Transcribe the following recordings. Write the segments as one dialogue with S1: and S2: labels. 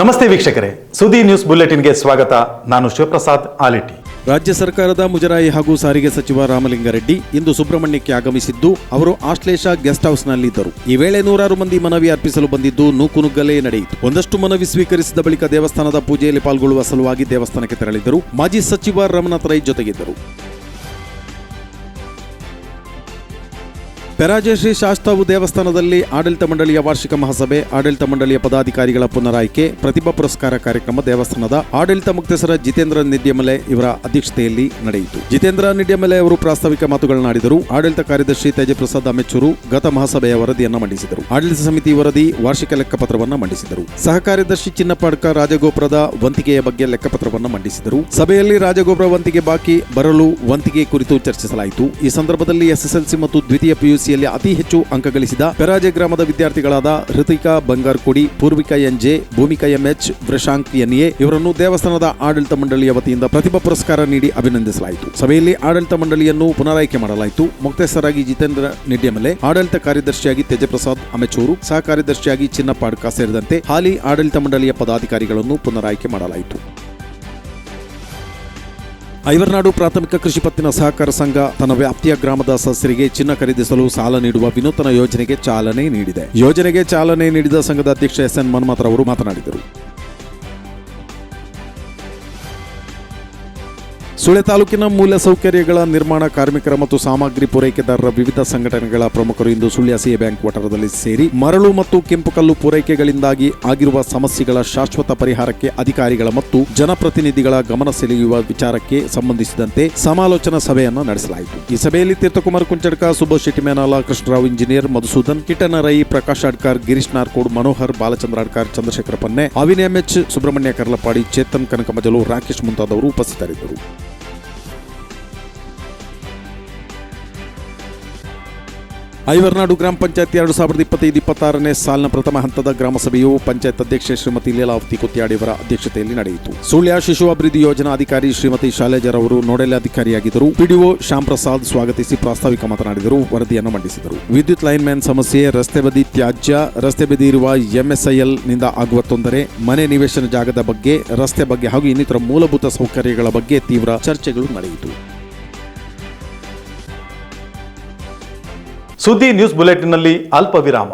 S1: ನಮಸ್ತೆ ವೀಕ್ಷಕರೇ ಸುದ್ದಿ ನ್ಯೂಸ್ ಬುಲೆಟಿನ್ಗೆ ಸ್ವಾಗತ. ನಾನು ಶಿವಪ್ರಸಾದ್ ಆಲಿಟಿ
S2: ರಾಜ್ಯ ಸರ್ಕಾರದ ಮುಜರಾಯಿ ಹಾಗೂ ಸಾರಿಗೆ ಸಚಿವ ರಾಮಲಿಂಗಾರೆಡ್ಡಿ ಇಂದು ಸುಬ್ರಹ್ಮಣ್ಯಕ್ಕೆ ಆಗಮಿಸಿದ್ದು, ಅವರು ಆಶ್ಲೇಷ ಗೆಸ್ಟ್ ಹೌಸ್ನಲ್ಲಿದ್ದರು. ಈ ವೇಳೆ ನೂರಾರು ಮಂದಿ ಮನವಿ ಅರ್ಪಿಸಲು ಬಂದಿದ್ದು, ನೂಕುನುಗ್ಗಲೇ ನಡೆಯಿತು. ಒಂದಷ್ಟು ಮನವಿ ಸ್ವೀಕರಿಸಿದ ಬಳಿಕ ದೇವಸ್ಥಾನದ ಪೂಜೆಯಲ್ಲಿ ಪಾಲ್ಗೊಳ್ಳುವ ಸಲುವಾಗಿ ದೇವಸ್ಥಾನಕ್ಕೆ ತೆರಳಿದ್ದರು. ಮಾಜಿ ಸಚಿವ ರಮನಾಥ್ ರೈ ಜೊತೆಗಿದ್ದರು. ಪೆರಾಜೆ ಶ್ರೀ ಶಾಸ್ತಾವು ದೇವಸ್ಥಾನದಲ್ಲಿ ಆಡಳಿತ ಮಂಡಳಿಯ ವಾರ್ಷಿಕ ಮಹಾಸಭೆ, ಆಡಳಿತ ಮಂಡಳಿಯ ಪದಾಧಿಕಾರಿಗಳ ಪುನರಾಯ್ಕೆ, ಪ್ರತಿಭಾ ಪುರಸ್ಕಾರ ಕಾರ್ಯಕ್ರಮ ದೇವಸ್ಥಾನದ ಆಡಳಿತ ಮುಕ್ತಸರ ಜಿತೇಂದ್ರ ನಿಡ್ಯಮಲೆ ಇವರ ಅಧ್ಯಕ್ಷತೆಯಲ್ಲಿ ನಡೆಯಿತು. ಜಿತೇಂದ್ರ ನಿಡ್ಯಮಲೆ ಅವರು ಪ್ರಾಸ್ತಾವಿಕ ಮಾತುಗಳನ್ನಾಡಿದರು ಆಡಳಿತ ಕಾರ್ಯದರ್ಶಿ ತೇಜಪ್ರಸಾದ್ ಅಮೆಚೂರು ಗತ ಮಹಾಸಭೆಯ ವರದಿಯನ್ನು ಮಂಡಿಸಿದರು. ಆಡಳಿತ ಸಮಿತಿ ವರದಿ ವಾರ್ಷಿಕ ಲೆಕ್ಕಪತ್ರವನ್ನು ಮಂಡಿಸಿದರು. ಸಹ ಕಾರ್ಯದರ್ಶಿ ಚಿನ್ನಪಾಡ್ಕ ರಾಜಗೋಪುರದ ವಂತಿಗೆಯ ಬಗ್ಗೆ ಲೆಕ್ಕಪತ್ರವನ್ನು ಮಂಡಿಸಿದರು. ಸಭೆಯಲ್ಲಿ ರಾಜಗೋಪುರ ವಂತಿಗೆ ಬಾಕಿ, ಬರಲು ವಂತಿಗೆ ಕುರಿತು ಚರ್ಚಿಸಲಾಯಿತು. ಈ ಸಂದರ್ಭದಲ್ಲಿ ಎಸ್ಎಸ್ಎಲ್ಸಿ ಮತ್ತು ದ್ವಿತೀಯ ಪಿಯುಸಿಯಲ್ಲಿ ಅತಿ ಹೆಚ್ಚು ಅಂಕ ಗಳಿಸಿದ ಪೆರಾಜೆ ಗ್ರಾಮದ ವಿದ್ಯಾರ್ಥಿಗಳಾದ Hrithika Bangarkodi, Poorvika N J Bhoomika M H Vrishank N A ಇವರನ್ನು ದೇವಸ್ಥಾನದ ಆಡಳಿತ ಮಂಡಳಿಯ ವತಿಯಿಂದ ಪ್ರತಿಭಾ ಪುರಸ್ಕಾರ ನೀಡಿ ಅಭಿನಂದಿಸಲಾಯಿತು. ಸಭೆಯಲ್ಲಿ ಆಡಳಿತ ಮಂಡಳಿಯನ್ನು ಪುನರಾಯ್ಕೆ ಮಾಡಲಾಯಿತು. ಮುಕ್ತೇಸರಾಗಿ ಜಿತೇಂದ್ರ ನಿಡ್ಯಮಲೆ ಆಡಳಿತ ಕಾರ್ಯದರ್ಶಿಯಾಗಿ ತೇಜಪ್ರಸಾದ್ ಅಮೆಚೂರು ಸಹ ಕಾರ್ಯದರ್ಶಿಯಾಗಿ ಚಿನ್ನಪಾಡ್ಕ ಸೇರಿದಂತೆ ಹಾಲಿ ಆಡಳಿತ ಮಂಡಳಿಯ ಪದಾಧಿಕಾರಿಗಳನ್ನು ಪುನರಾಯ್ಕೆ ಮಾಡಲಾಯಿತು. ಐವರ್ನಾಡು ಪ್ರಾಥಮಿಕ ಕೃಷಿ ಪತ್ತಿನ ಸಹಕಾರ ಸಂಘ ತನ್ನ ವ್ಯಾಪ್ತಿಯ ಗ್ರಾಮದ ಸದಸ್ಯರಿಗೆ ಚಿನ್ನ ಖರೀದಿಸಲು ಸಾಲ ನೀಡುವ ವಿನೂತನ ಯೋಜನೆಗೆ ಚಾಲನೆ ನೀಡಿದೆ. ಯೋಜನೆಗೆ ಚಾಲನೆ ನೀಡಿದ ಸಂಘದ ಅಧ್ಯಕ್ಷ ಎಸ್ ಎನ್ ಅವರು ಮಾತನಾಡಿದರು. ಸುಳೆ ತಾಲೂಕಿನ ಮೂಲ ಸೌಕರ್ಯಗಳ ನಿರ್ಮಾಣ ಕಾರ್ಮಿಕರ ಮತ್ತು ಸಾಮಗ್ರಿ ಪೂರೈಕೆದಾರರ ವಿವಿಧ ಸಂಘಟನೆಗಳ ಪ್ರಮುಖರು ಇಂದು ಸುಳ್ಯ ಸಿಎ ಬ್ಯಾಂಕ್ ವಠಾರದಲ್ಲಿ ಸೇರಿ ಮರಳು ಮತ್ತು ಕೆಂಪು ಕಲ್ಲು ಪೂರೈಕೆಗಳಿಂದಾಗಿ ಆಗಿರುವ ಸಮಸ್ಯೆಗಳ ಶಾಶ್ವತ ಪರಿಹಾರಕ್ಕೆ ಅಧಿಕಾರಿಗಳ ಮತ್ತು ಜನಪ್ರತಿನಿಧಿಗಳ ಗಮನ ಸೆಳೆಯುವ ವಿಚಾರಕ್ಕೆ ಸಂಬಂಧಿಸಿದಂತೆ ಸಮಾಲೋಚನಾ ಸಭೆಯನ್ನು ನಡೆಸಲಾಯಿತು. ಈ ಸಭೆಯಲ್ಲಿ Theerthakumar Kunchadka, Subhash Shetty Menala Krishnarao engineer, Madhusudan Kitana Rai, Prakash Adkar, Girish Narkod, Manohar, Balachandra Adkar, Chandrashekara Panne Avin M H Subramanya Karlapadi, Chetan Kanakamajalu, Rakesh ಮುಂತಾದವರು ಉಪಸ್ಥಿತರಿದ್ದರು. ಐವರ್ನಾಡು ಗ್ರಾಮ ಪಂಚಾಯತ್ ಎರಡು ಸಾವಿರದ ಇಪ್ಪತ್ತೈದು ಇಪ್ಪತ್ತಾರನೇ ಸಾಲಿನ ಪ್ರಥಮ ಹಂತದ ಗ್ರಾಮ ಸಭೆಯು ಪಂಚಾಯತ್ ಅಧ್ಯಕ್ಷೆ ಶ್ರೀಮತಿ ಲೀಲಾವತಿ ಕುತ್ಯಾಡಿ ಅಧ್ಯಕ್ಷತೆಯಲ್ಲಿ ನಡೆಯಿತು. ಸುಳ್ಯ ಶಿಶು ಅಭಿವೃದ್ಧಿ ಯೋಜನಾ ಅಧಿಕಾರಿ ಶ್ರೀಮತಿ ಶಾಲೇಜರ್ ಅವರು ನೋಡೆಲ್ ಅಧಿಕಾರಿಯಾಗಿದ್ದರು. ಪಿಡಿಒ ಶ್ಯಾಮ್ ಪ್ರಸಾದ್ ಸ್ವಾಗತಿಸಿ ಪ್ರಾಸ್ತಾವಿಕ ಮಾತನಾಡಿದರು. ವರದಿಯನ್ನು ಮಂಡಿಸಿದರು. ವಿದ್ಯುತ್ ಲೈನ್ ಮ್ಯಾನ್ ಸಮಸ್ಯೆ, ರಸ್ತೆ ಬದಿ ತ್ಯಾಜ್ಯ, ರಸ್ತೆ ಬದಿ ಇರುವ ಎಂಎಸ್ಐಎಲ್ನಿಂದ ಆಗುವ ತೊಂದರೆ, ಮನೆ ನಿವೇಶನ ಜಾಗದ ಬಗ್ಗೆ, ರಸ್ತೆ ಬಗ್ಗೆ ಹಾಗೂ ಇನ್ನಿತರ ಮೂಲಭೂತ ಸೌಕರ್ಯಗಳ ಬಗ್ಗೆ ತೀವ್ರ ಚರ್ಚೆಗಳು ನಡೆಯಿತು.
S1: ಸುದ್ದಿ ನ್ಯೂಸ್ ಬುಲೆಟಿನ್ನಲ್ಲಿ ಅಲ್ಪ ವಿರಾಮ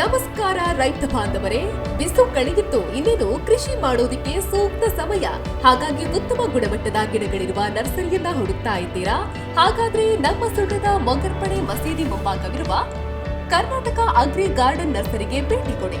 S3: ನಮಸ್ಕಾರ ರೈತ ಬಾಂಧವರೇ, ಬಿಸು ಕಳೆದಿತ್ತು, ಇನ್ನೇನು ಕೃಷಿ ಮಾಡೋದಿಕ್ಕೆ ಸೂಕ್ತ ಸಮಯ. ಹಾಗಾಗಿ ಉತ್ತಮ ಗುಣಮಟ್ಟದ ಗಿಡಗಳಿರುವ ನರ್ಸರಿಯನ್ನ ಹುಡುಕ್ತಾ ಇದ್ದೀರಾ? ಹಾಗಾದ್ರೆ ನಮ್ಮ ಸುಳ್ಳದ ಮೊಗರ್ಪಣೆ ಮಸೀದಿ ಮುಂಭಾಗವಿರುವ ಕರ್ನಾಟಕ ಅಗ್ರಿ ಗಾರ್ಡನ್ ನರ್ಸರಿಗೆ ಭೇಟಿ ಕೊಡಿ.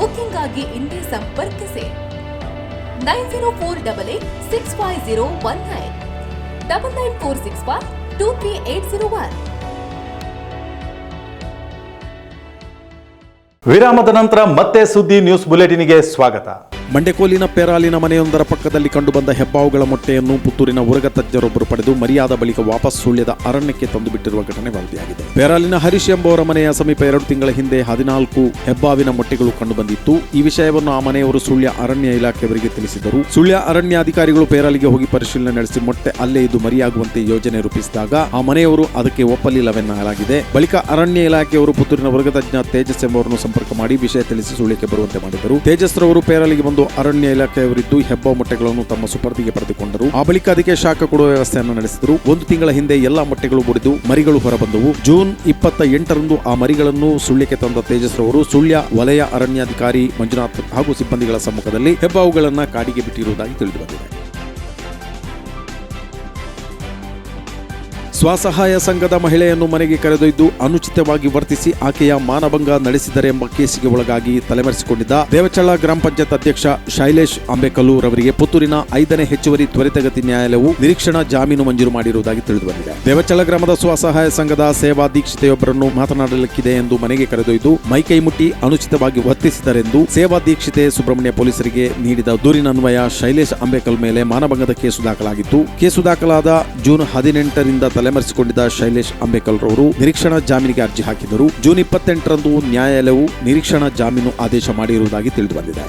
S3: ಬುಕಿಂಗ್ ಆಗಿ ಇಂದೇ ಸಂಪರ್ಕಿಸಿ. Nine zero four double eight six five zero one nine. Double nine four six five two three eight zero one.
S1: ವಿರಾಮದ ನಂತರ ಮತ್ತೆ ಸುದ್ದಿ ನ್ಯೂಸ್ ಬುಲೆಟಿನ್ಗೆ ಸ್ವಾಗತ.
S2: ಮಂಡೆಕೋಲಿನ ಪೆರಾಲಿನ ಮನೆಯೊಂದರ ಪಕ್ಕದಲ್ಲಿ ಕಂಡುಬಂದ ಹೆಬ್ಬಾವುಗಳ ಮೊಟ್ಟೆಯನ್ನು ಪುತ್ತೂರಿನ ಉರಗ ತಜ್ಞರೊಬ್ಬರು ಪಡೆದು ಮರಿಯಾದ ಬಳಿಕ ವಾಪಸ್ ಸುಳ್ಯದ ಅರಣ್ಯಕ್ಕೆ ತಂದು ಬಿಟ್ಟಿರುವ ಘಟನೆ ವರದಿಯಾಗಿದೆ. ಪೆರಾಲಿನ ಹರೀಶ್ ಎಂಬುವರ ಮನೆಯ ಸಮೀಪ ಎರಡು ತಿಂಗಳ ಹಿಂದೆ ಹದಿನಾಲ್ಕು ಹೆಬ್ಬಾವಿನ ಮೊಟ್ಟೆಗಳು ಕಂಡುಬಂದಿತ್ತು. ಈ ವಿಷಯವನ್ನು ಆ ಮನೆಯವರು ಸುಳ್ಯ ಅರಣ್ಯ ಇಲಾಖೆಯವರಿಗೆ ತಿಳಿಸಿದರು. ಸುಳ್ಯ ಅರಣ್ಯ ಅಧಿಕಾರಿಗಳು ಪೇರಾಲಿಗೆ ಹೋಗಿ ಪರಿಶೀಲನೆ ನಡೆಸಿ ಮೊಟ್ಟೆ ಅಲ್ಲೇ ಇದು ಮರಿಯಾಗುವಂತೆ ಯೋಜನೆ ರೂಪಿಸಿದಾಗ ಆ ಮನೆಯವರು ಅದಕ್ಕೆ ಒಪ್ಪಲಿಲ್ಲವೆನ್ನಲಾಗಿದೆ. ಬಳಿಕ ಅರಣ್ಯ ಇಲಾಖೆಯವರು ಪುತ್ತೂರಿನ ವರ್ಗತಜ್ಞ ತೇಜಸ್ ಎಂಬುವರನ್ನು ಸಂಪರ್ಕ ಮಾಡಿ ವಿಷಯ ತಿಳಿಸಿ ಸುಳ್ಯಕ್ಕೆ ಬರುವಂತೆ ಮಾಡಿದರು. ತೇಜಸ್ರವರು ಪೇರಾಲಿಗೆ ಬಂದು ಅರಣ್ಯ ಇಲಾಖೆಯವರಿದ್ದು ಹೆಬ್ಬಾವು ಮೊಟ್ಟೆಗಳನ್ನು ತಮ್ಮ ಸುಪರ್ದಿಗೆ ಪಡೆದುಕೊಂಡರು. ಆ ಬಳಿಕ ಅದಕ್ಕೆ ಶಾಖ ಕೊಡುವ ವ್ಯವಸ್ಥೆಯನ್ನು ನಡೆಸಿದರು. ಒಂದು ತಿಂಗಳ ಹಿಂದೆ ಎಲ್ಲಾ ಮೊಟ್ಟೆಗಳು ಬಡಿದು ಮರಿಗಳು ಹೊರಬಂದವು. ಜೂನ್ ಇಪ್ಪತ್ತ ಎಂಟರಂದು ಆ ಮರಿಗಳನ್ನು ಸುಳ್ಳಿಗೆ ತಂದ ತೇಜಸ್ ಅವರು ಸುಳ್ಯ ವಲಯ ಅರಣ್ಯಾಧಿಕಾರಿ ಮಂಜುನಾಥ್ ಹಾಗೂ ಸಿಬ್ಬಂದಿಗಳ ಸಮ್ಮುಖದಲ್ಲಿ ಹೆಬ್ಬಾವುಗಳನ್ನು ಕಾಡಿಗೆ ಬಿಟ್ಟಿರುವುದಾಗಿ ತಿಳಿದುಬಂದಿದೆ. ಸ್ವಸಹಾಯ ಸಂಘದ ಮಹಿಳೆಯನ್ನು ಮನೆಗೆ ಕರೆದೊಯ್ದು ಅನುಚಿತವಾಗಿ ವರ್ತಿಸಿ ಆಕೆಯ ಮಾನಭಂಗ ನಡೆಸಿದರೆ ಎಂಬ ಕೇಸಿಗೆ ಒಳಗಾಗಿ ತಲೆಮರೆಸಿಕೊಂಡಿದ್ದ ದೇವಚಳ್ಳ ಗ್ರಾಮ ಪಂಚಾಯತ್ ಅಧ್ಯಕ್ಷ ಶೈಲೇಶ್ ಅಂಬೇಕಲ್ಲೂರ್ ಅವರಿಗೆ ಪುತ್ತೂರಿನ ಐದನೇ ಹೆಚ್ಚುವರಿ ತ್ವರಿತಗತಿ ನ್ಯಾಯಾಲಯವು ನಿರೀಕ್ಷಣಾ ಜಾಮೀನು ಮಂಜೂರು ಮಾಡಿರುವುದಾಗಿ ತಿಳಿದುಬಂದಿದೆ. ದೇವಚಳ್ಳ ಗ್ರಾಮದ ಸ್ವಸಹಾಯ ಸಂಘದ ಸೇವಾ ದೀಕ್ಷಿತೆಯೊಬ್ಬರನ್ನು ಮಾತನಾಡಲಿಕ್ಕಿದೆ ಎಂದು ಮನೆಗೆ ಕರೆದೊಯ್ದು ಮೈಕೈ ಮುಟ್ಟಿ ಅನುಚಿತವಾಗಿ ವರ್ತಿಸಿದರೆಂದು ಸೇವಾ ದೀಕ್ಷಿತೆ ಸುಬ್ರಹ್ಮಣ್ಯ ಪೊಲೀಸರಿಗೆ ನೀಡಿದ ದೂರಿನನ್ವಯ ಶೈಲೇಶ್ ಅಂಬೇಕಲ್ ಮೇಲೆ ಮಾನಭಂಗದ ಕೇಸು ದಾಖಲಾಗಿತ್ತು. ಕೇಸು ದಾಖಲಾದ ಜೂನ್ ಹದಿನೆಂಟರಿಂದ ತಲೆಮರೆಸಿಕೊಂಡಿದ್ದ ಶೈಲೇಶ್ ಅಂಬೇಕಲ್ ರವರು ನಿರೀಕ್ಷಣಾ ಜಾಮೀನಿಗೆ ಅರ್ಜಿ ಹಾಕಿದರು ಜೂನ್ ಇಪ್ಪತ್ತೆಂಟರಂದು ನ್ಯಾಯಾಲಯವು ನಿರೀಕ್ಷಣಾ ಜಾಮೀನು ಆದೇಶ ಮಾಡಿರುವುದಾಗಿ ತಿಳಿದುಬಂದಿದೆ.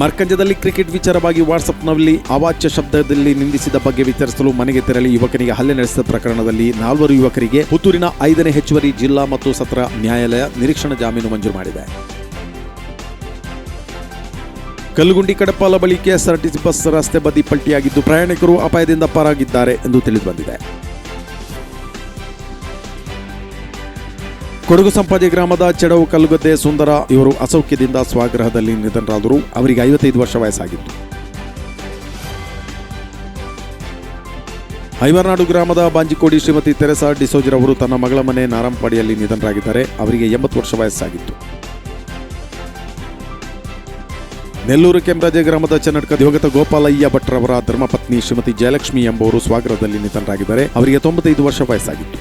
S2: ಮರ್ಕಂಜದಲ್ಲಿ ಕ್ರಿಕೆಟ್ ವಿಚಾರವಾಗಿ ವಾಟ್ಸ್ಆಪ್ನಲ್ಲಿ ಅವಾಚ್ಯ ಶಬ್ದದಲ್ಲಿ ನಿಂದಿಸಿದ ಬಗ್ಗೆ ವಿಚಾರಿಸಲು ಮನೆಗೆ ತೆರಳಿ ಯುವಕನಿಗೆ ಹಲ್ಲೆ ನಡೆಸಿದ ಪ್ರಕರಣದಲ್ಲಿ ನಾಲ್ವರು ಯುವಕರಿಗೆ ಪುತ್ತೂರಿನ ಐದನೇ ಹೆಚ್ಚುವರಿ ಜಿಲ್ಲಾ ಮತ್ತು ಸತ್ರ ನ್ಯಾಯಾಲಯ ನಿರೀಕ್ಷಣಾ ಜಾಮೀನು ಮಂಜೂರು ಮಾಡಿದೆ. ಕಲ್ಲುಗುಂಡಿ ಕಡಪಾಲ ಬಳಿ ಕೆಎಸ್ಆರ್ಟಿಸಿ ಬಸ್ ರಸ್ತೆ ಬದಿ ಪಲ್ಟಿಯಾಗಿದ್ದು ಪ್ರಯಾಣಿಕರು ಅಪಾಯದಿಂದ ಪಾರಾಗಿದ್ದಾರೆ ಎಂದು ತಿಳಿದುಬಂದಿದೆ ಕೊಡಗು ಸಂಪಾದಿ ಗ್ರಾಮದ ಚೆಡವು ಕಲ್ಲುಗದ್ದೆ ಸುಂದರ ಇವರು ಅಸೌಖ್ಯದಿಂದ ಸ್ವಗೃಹದಲ್ಲಿ ನಿಧನರಾದರು. ಅವರಿಗೆ ಐವತ್ತೈದು ವರ್ಷ ವಯಸ್ಸಾಗಿತ್ತು. ಐವರ್ನಾಡು ಗ್ರಾಮದ ಬಾಂಜಿಕೋಡಿ ಶ್ರೀಮತಿ ತೆರೆಸಾ ಡಿಸೋಜರ್ ಅವರು ತನ್ನ ಮಗಳ ಮನೆ ನಾರಂಪಾಡಿಯಲ್ಲಿ ನಿಧನರಾಗಿದ್ದಾರೆ. ಅವರಿಗೆ ಎಂಬತ್ತು ವರ್ಷ ವಯಸ್ಸಾಗಿತ್ತು. ನೆಲ್ಲೂರು ಕೆಂಬ್ರಾಜೆ ಗ್ರಾಮದ ಚನ್ನಡ್ಕ ದಿವಂಗತ ಗೋಪಾಲಯ್ಯ ಭಟ್ರವರ ಧರ್ಮಪತ್ನಿ ಶ್ರೀಮತಿ ಜಯಲಕ್ಷ್ಮಿ ಎಂಬುವರು ಸ್ವಾಗರದಲ್ಲಿ ನಿಧನರಾಗಿದ್ದಾರೆ. ಅವರಿಗೆ ತೊಂಬತ್ತೈದು ವರ್ಷ ವಯಸ್ಸಾಗಿತ್ತು.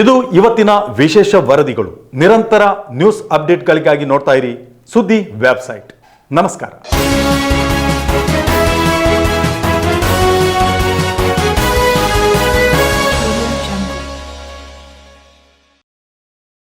S1: ಇದು ಇವತ್ತಿನ ವಿಶೇಷ ವರದಿಗಳು. ನಿರಂತರ ನ್ಯೂಸ್ ಅಪ್ಡೇಟ್ಗಳಿಗಾಗಿ ನೋಡ್ತಾ ಇರಿ ಸುದ್ದಿ ವೆಬ್ಸೈಟ್. ನಮಸ್ಕಾರ.